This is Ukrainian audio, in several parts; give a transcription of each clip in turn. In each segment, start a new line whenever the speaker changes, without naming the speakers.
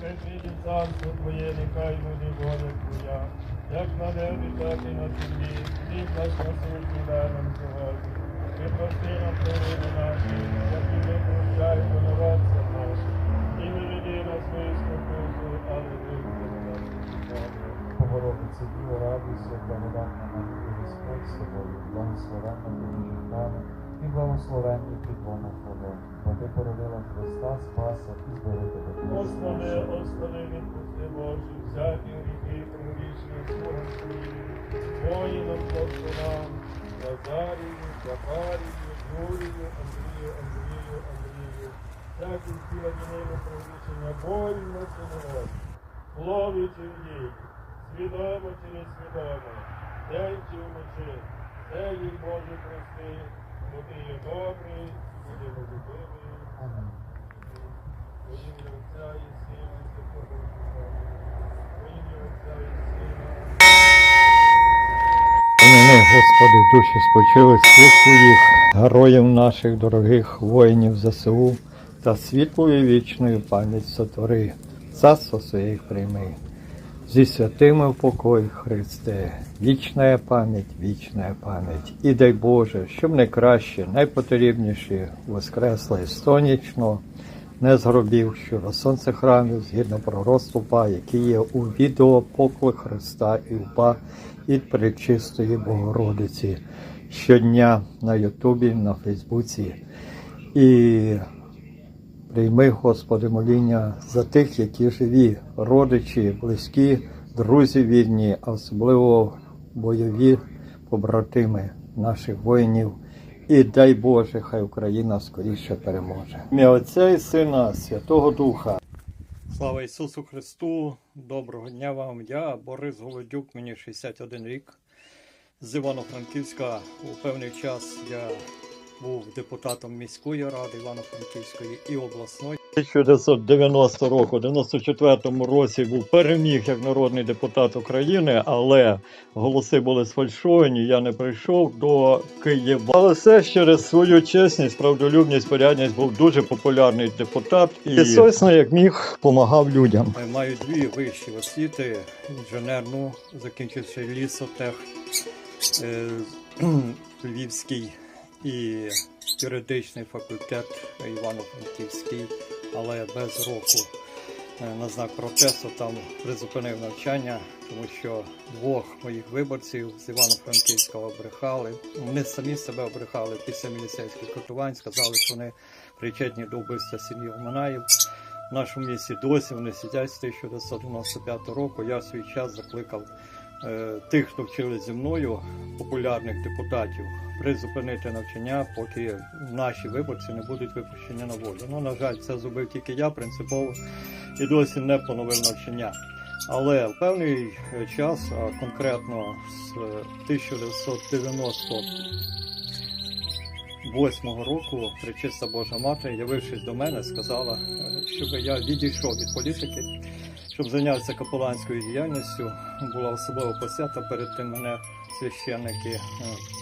хай прийде царство Твоє, нехай буде воля Твоя, як на небі, так і на землі. Хліб наш насущний дай нам сьогодні. І прости нам провини наші, як і ми прощаємо винуватцям нашим. І не веди нас в спокусу, але визволи нас від зла.
Богородице, Діво, радуйся, благодатна Марія, Господь з тобою, благословенна ти між жінками, і благословенний підлона Твого, бо ти породила Христа, Спаса і душ
Господи. Господи, відпусти Боже, всякі гріхи, погрішні слугам Твоїм, воїнам Господам, Лазарію, Захарію, Юрію, Андрію, Андрію, Андрію, ними провічення, болі на синовод, слові чи в дії, свідомо чи несвідомо, день чи вночі, все їх Боже прости, бо ти є добрий, буде любивий.
Амінь.
Во ім'я Отця і Сина Святого Духа. Во ім'я Отця і Сина.
Поміни, Господи, душі спочили слух Твоїх, героїв наших дорогих воїнів ЗСУ та світлою вічною пам'ять сотвори, царство своїх прийми. Зі святими в покой, Христе, вічна пам'ять, вічна пам'ять. І дай Боже, щоб найкраще, найпотрібніше воскресли сонячно, не з гробів, що на сонце храмів, згідно пророцтва, який є у відео поклик Христа і упа від Пречистої Богородиці щодня на Ютубі, на Фейсбуці. І прийми, Господи, моління за тих, які живі, родичі, близькі, друзі вірні, а особливо бойові побратими наших воїнів. І дай Боже, хай Україна скоріше переможе. Ім'я Отця і Сина, Святого Духа. Слава Ісусу Христу! Доброго дня вам! Я Борис Голодюк, мені 61 рік. З Івано-Франківська у певний час я був депутатом міської ради Івано-Франківської і обласної. 1990 року, в 94-му році був переміг як народний депутат України, але голоси були сфальшовані. Я не прийшов до Києва. Але все ж через свою чесність, правдолюбність, порядність був дуже популярний депутат і совісно, як міг, допомагав людям. Маю дві вищі освіти: інженерну, закінчивши лісотех е, Львівський і юридичний факультет Івано-Франківський, але без року е, на знак протесту там призупинив навчання, тому що двох моїх виборців з Івано-Франківська обрехали. Вони самі себе обрехали після міліцейських катувань, сказали, що вони причетні до вбивства сім'ї Оманаїв. В нашому місті досі вони сидять з 1995 року. Я в свій час закликав е, тих, хто вчили зі мною, популярних депутатів, призупинити навчання, поки наші виборці не будуть випущені на волю. Ну, на жаль, це зробив тільки я принципово і досі не поновив навчання. Але в певний час, а конкретно з е, 1998 року, Пречиста Божа Мати, явившись до мене, сказала, е, щоб я відійшов від політики, щоб зайнятися капеланською діяльністю. Була особлива посвята перед тим мене священники е,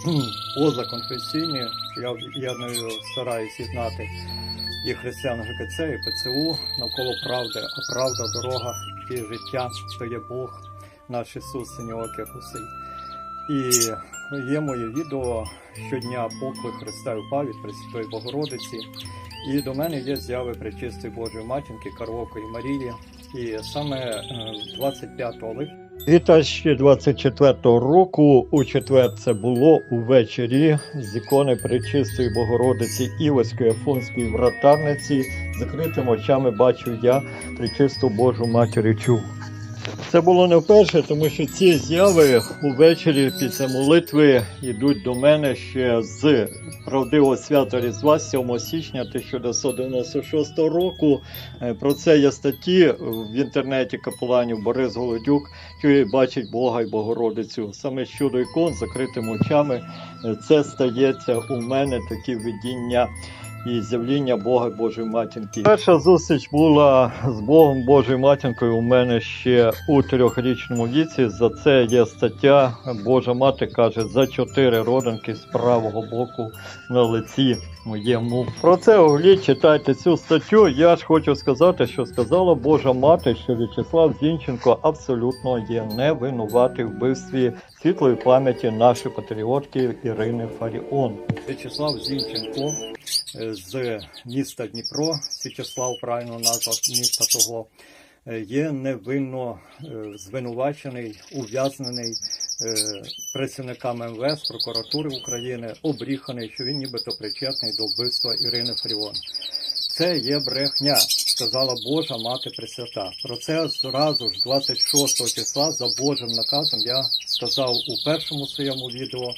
позаконфесійні. Я єдною стараюсь єднати і християн ГКЦ, і ПЦУ навколо правди, а правда, дорога і життя, то є Бог, наш Ісус, Синьооке Гусей. І є моє відео щодня поклик Христа і від Пресвятої Богородиці. І до мене є зяви Пречистої Божої Матінки Карвокої Марії. І саме е, 25 липня 2024 року у четвер це було увечері з ікони Пречистої Богородиці Івоської Афонської вратарниці. Закритими очами бачив я Пречисту Божу Матір і чув. Це було не вперше, тому що ці зяви увечері після молитви йдуть до мене ще з правдивого свята Різдва 7 січня 1996 року. Е, Про це є статті в інтернеті капеланів Борис Голодюк, що бачить Бога і Богородицю. Саме щодо ікон закритими очами е, це стається у мене такі видіння. І з'явління Бога Божої матінки. Перша зустріч була з Богом Божою матінкою у мене ще у трьохрічному віці. За це є стаття. Божа мати каже за чотири родинки з правого боку на лиці. Моєму. Про це оглядь, читайте цю статтю. Я ж хочу сказати, що сказала Божа мати, що В'ячеслав Зінченко абсолютно є невинуватий в вбивстві світлої пам'яті нашої патріотки Ірини Фаріон. В'ячеслав Зінченко е, з міста Дніпро, Січеслав, правильно назва міста того, е, є невинно е, звинувачений, ув'язнений працівниками МВС, прокуратури України, обріханий, що він нібито причетний до вбивства Ірини Фаріон. Це є брехня, сказала Божа мати Пресвята. Про це зразу ж 26 числа за Божим наказом я сказав у першому своєму відео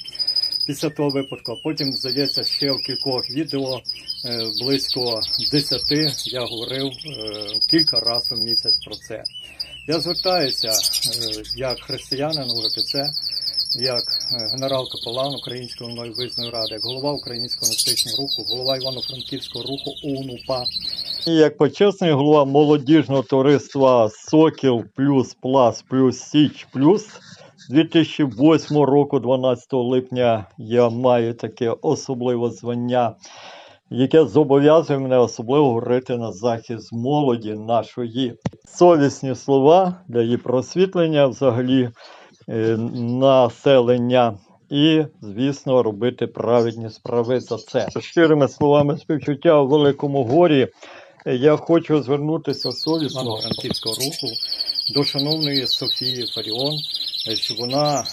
після того випадку. Потім, здається, ще в кількох відео е, близько 10 я говорив е, кілька разів в місяць про це. Я звертаюся е, як християнин УГКЦ, як е, генерал Капелан Української мною визної ради, як голова Українського національного руху, голова Івано-Франківського руху ОУНУПА. І як почесний голова молодіжного товариства Сокіл плюс Плас плюс Січ плюс 2008 року, 12 липня, я маю таке особливе звання, яке зобов'язує мене особливо говорити на захист молоді нашої. Совісні слова для її просвітлення взагалі е, населення. І, звісно, робити праведні справи за це. Щирими словами співчуття у великому горі. е, Я хочу звернутися совісно франківського руху до шановної Софії Фаріон, е, щоб вона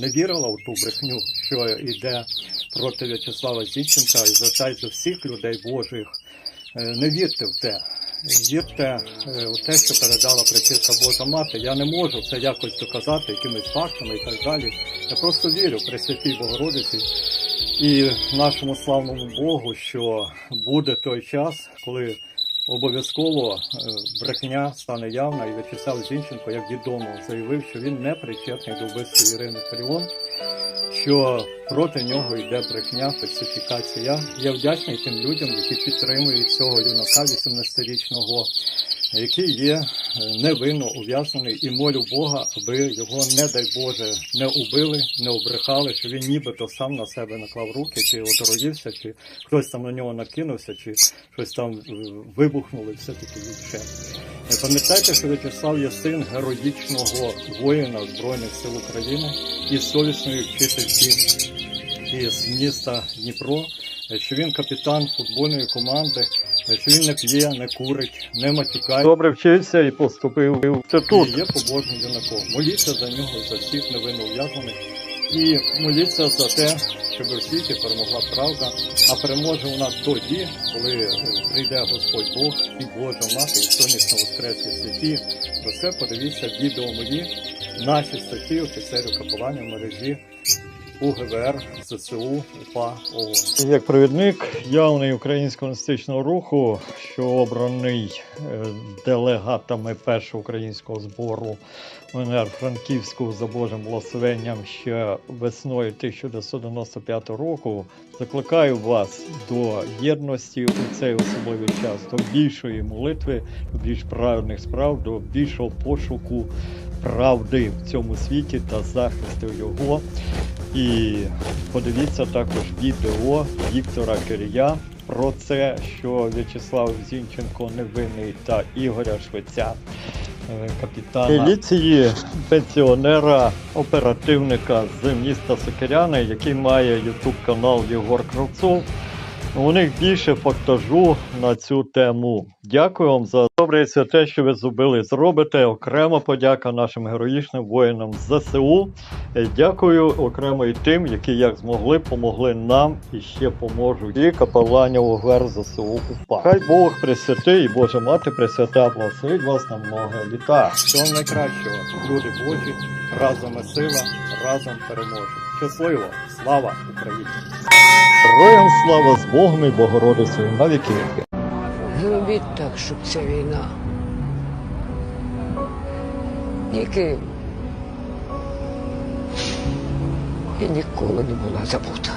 не вірила у ту брехню, що йде проти В'ячеслава Зінченка, і звертаюся до всіх людей Божих. Е, Не вірте в те. Вірте е, у те, що передала причиста Божа мати. Я не можу це якось доказати якимись фактами і так далі. Я просто вірю при святій Богородиці і нашому славному Богу, що буде той час, коли обов'язково е, брехня стане явна, і В'ячеслав Зінченко, як відомо, заявив, що він не причетний до вбивства Ірини Фаріон, що проти нього йде брехня, фальсифікація. Я вдячний тим людям, які підтримують цього юнака 18-річного, який є е, невинно ув'язнений, і молю Бога, аби його, не дай Боже, не убили, не обрехали, що він нібито сам на себе наклав руки, чи отруївся, чи хтось там на нього накинувся, чи щось там е, вибухнуло, і все таке інше. Пам'ятайте, що В'ячеслав є син героїчного воїна Збройних сил України і совісної вчительки із міста Дніпро, що він капітан футбольної команди, що він не п'є, не курить, не матюкає. Добре вчився і поступив в інститут. І є побожним юнаком. Моліться за нього, за всіх невинно ув'язнених. І моліться за те, щоб у світі перемогла правда, а переможе вона тоді, коли е, прийде Господь Бог і Божа мати, і сонячно воскреслі святі. Про це подивіться відео мої, наші статті офіцерів капеланів мережі УГВР, ЗСУ, УПА, ООН. Як провідник явний українського національного руху, що обраний е, делегатами першого українського збору УНР Франківську за Божим благословенням ще весною 1995 року, закликаю вас до єдності у цей особливий час, до більшої молитви, до більш правильних справ, до більшого пошуку правди в цьому світі та захисту його. І подивіться також відео Віктора Кирія про це, що В'ячеслав Зінченко невинний та Ігоря Швеця, е, капітана міліції, пенсіонера, оперативника з міста Сокиряни, який має ютуб канал Єгор Кравцов. У них більше фактажу на цю тему. Дякую вам за добре і святе, що ви зробили. Зробите окрема подяка нашим героїчним воїнам ЗСУ. Е, Дякую окремо і тим, які як змогли, помогли нам і ще поможуть. І капеланів УГР ЗСУ УПА. Хай Бог пресвятий і Божа мати пресвята благословить вас на много літа. Всього найкращого, люди Божі, разом і сила, разом переможемо. Щасливо! Слава Україні! Героям слава з Богом і Богородицею на віки.
Зробіть так, щоб ця війна. Ні Київ. І ніколи не була забута.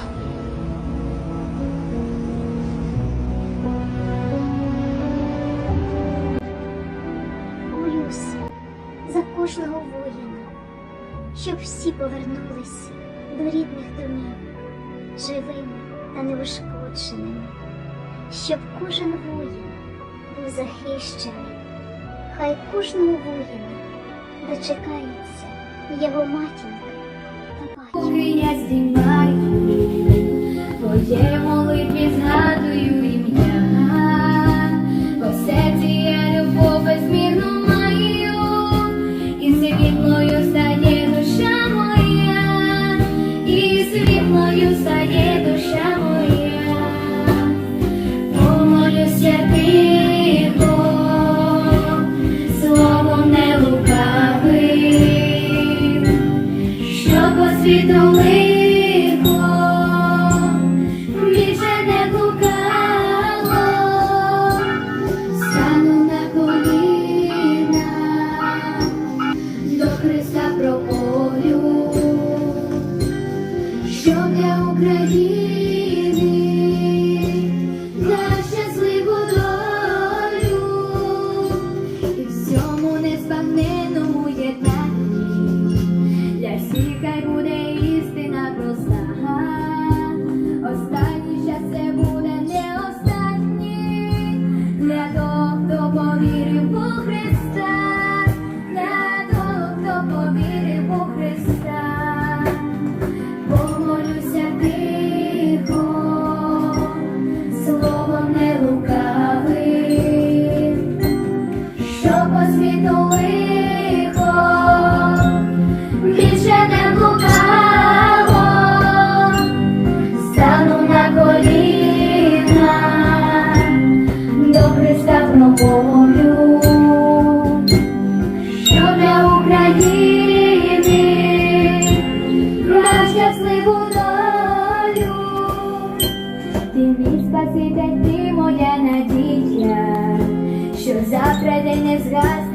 Молюсь за кожного воїна, щоб всі повернулися до рідних домів, живими та неушкодженими, щоб кожен воїн був захищений, хай кожного воїна, дочекається його матінка та
батька. Don't волю, що України нам щасливу долю, ти мій ти моя надія, що завтра день не згасне.